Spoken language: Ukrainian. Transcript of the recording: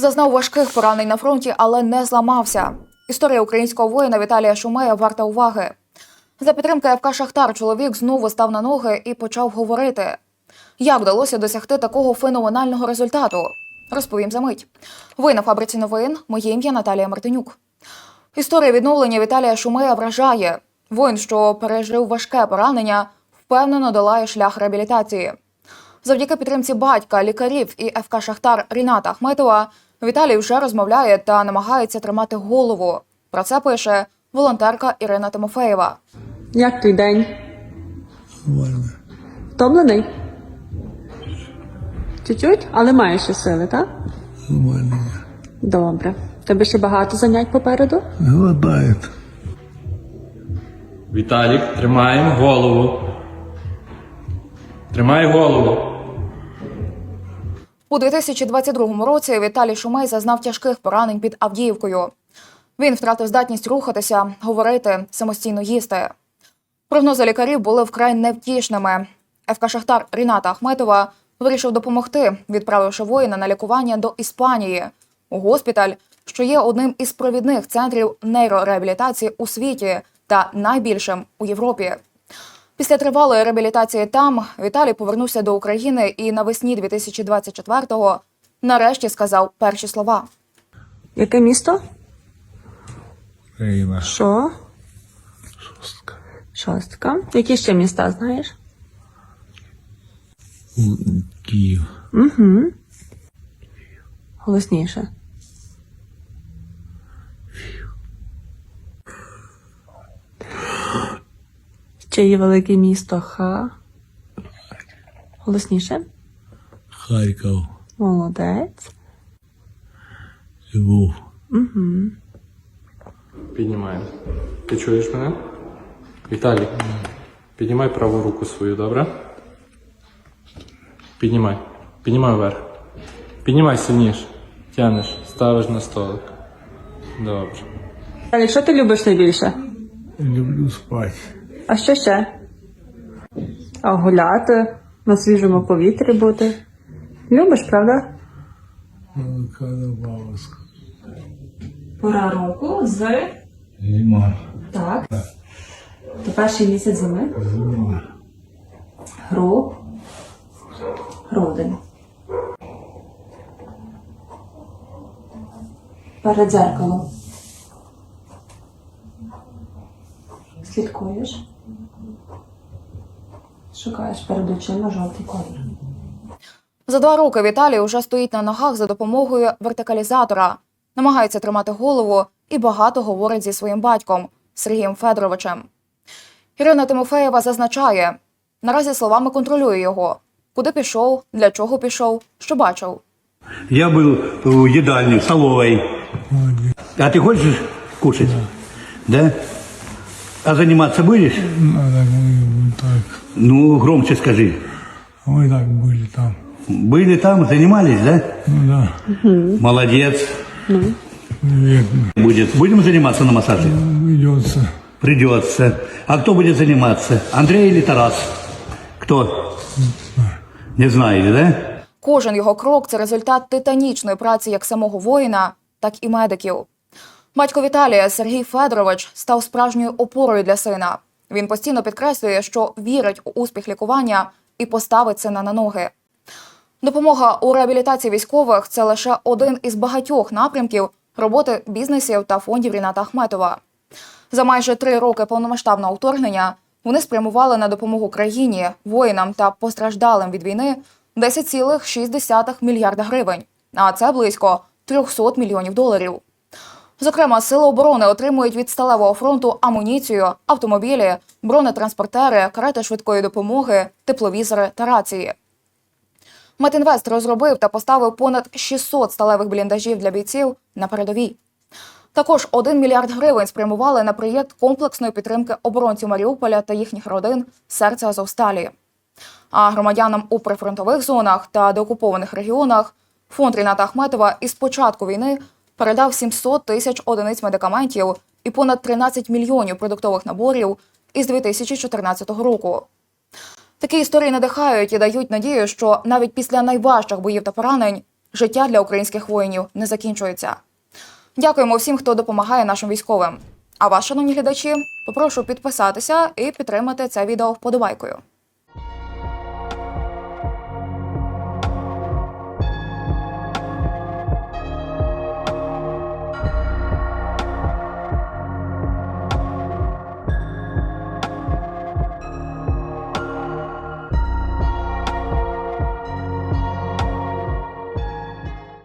Зазнав важких поранень на фронті, але не зламався. Історія українського воїна Віталія Шумея варта уваги. За підтримки ФК Шахтар чоловік знову став на ноги і почав говорити. Як вдалося досягти такого феноменального результату? Розповім за мить. Ви на фабриці новин. Моє ім'я Наталія Мартинюк. Історія відновлення Віталія Шумея вражає. Воїн, що пережив важке поранення, впевнено долає шлях реабілітації. Завдяки підтримці батька, лікарів і ФК Шахтар Ріната Ахметова Віталій вже розмовляє та намагається тримати голову. Про це пише волонтерка Ірина Тимофеєва. Як твій день? Нормально. Втомлений? Чуть-чуть, але маєш ще сили, так? Нормально. Добре. Тебе ще багато занять попереду? Хватает. Віталік, тримаємо голову. Тримай голову. У 2022 році Віталій Шумей зазнав тяжких поранень під Авдіївкою. Він втратив здатність рухатися, говорити, самостійно їсти. Прогнози лікарів були вкрай невтішними. ФК Шахтар Ріната Ахметова вирішив допомогти, відправивши воїна на лікування до Іспанії у госпіталь, що є одним із провідних центрів нейрореабілітації у світі та найбільшим у Європі. Після тривалої реабілітації там Віталій повернувся до України і навесні 2024-го нарешті сказав перші слова. Яке місто? Україна. Що? Шостка. Шостка. Які ще міста знаєш? Київ. Угу. Голосніше. Ще є велике місто Ха. Голосніше. Харків. Молодець. Львов. Піднімаємо. Ти чуєш мене? Віталік, піднімай праву руку свою, добре? Піднімай. Піднімай вверх. Піднімай сильніше. Тянеш, ставиш на столик. Добре. Далі, що ти любиш найбільше? Люблю спати. А що ще? А гуляти, на свіжому повітрі бути. Любиш, правда? Пора року з Зима. так. То перший місяць зими. Зима. Гру. Грудень. Перед дзеркалом. Слідкуєш. Шукаєш перед очима жовтий колір. За два роки Віталій уже стоїть на ногах за допомогою вертикалізатора, намагається тримати голову і багато говорить зі своїм батьком Сергієм Федоровичем. Ірина Тимофеєва зазначає, наразі словами контролює його, куди пішов, для чого пішов, що бачив. Я был у едальни, в столовой. А ты хочешь кушать? Да? А заниматься будешь? Надо мы так. Ну, громче скажи. А мы так были там. Были там, занимались, да? Ну да. Молодец. Наверное. Будет. Будем заниматься на массаже? Придется. Придется. А кто будет заниматься? Андрей или Тарас? Кто? Не знаете, да? Кожен його крок це результат титанічної праці як самого воїна, так і медиків. Батько Віталія Сергій Федорович став справжньою опорою для сина. Він постійно підкреслює, що вірить у успіх лікування і поставить сина на ноги. Допомога у реабілітації військових це лише один із багатьох напрямків роботи бізнесів та фондів Ріната Ахметова. За майже три роки повномасштабного вторгнення вони спрямували на допомогу країні, воїнам та постраждалим від війни 10,6 мільярда гривень, а це близько 300 мільйонів доларів. Зокрема, сили оборони отримують від сталевого фронту амуніцію, автомобілі, бронетранспортери, карети швидкої допомоги, тепловізори та рації. Метінвест розробив та поставив понад 600 сталевих бліндажів для бійців на передовій. Також 1 мільярд гривень спрямували на проєкт комплексної підтримки оборонців Маріуполя та їхніх родин серця Азовсталі. А громадянам у прифронтових зонах та деокупованих регіонах фонд Ріната Ахметова із початку війни передав 700 тисяч одиниць медикаментів і понад 13 мільйонів продуктових наборів із 2014 року. Такі історії надихають і дають надію, що навіть після найважчих боїв та поранень Життя для українських воїнів не закінчується. Дякуємо всім, хто допомагає нашим військовим. А вас, шановні глядачі, попрошу підписатися і підтримати це відео вподобайкою.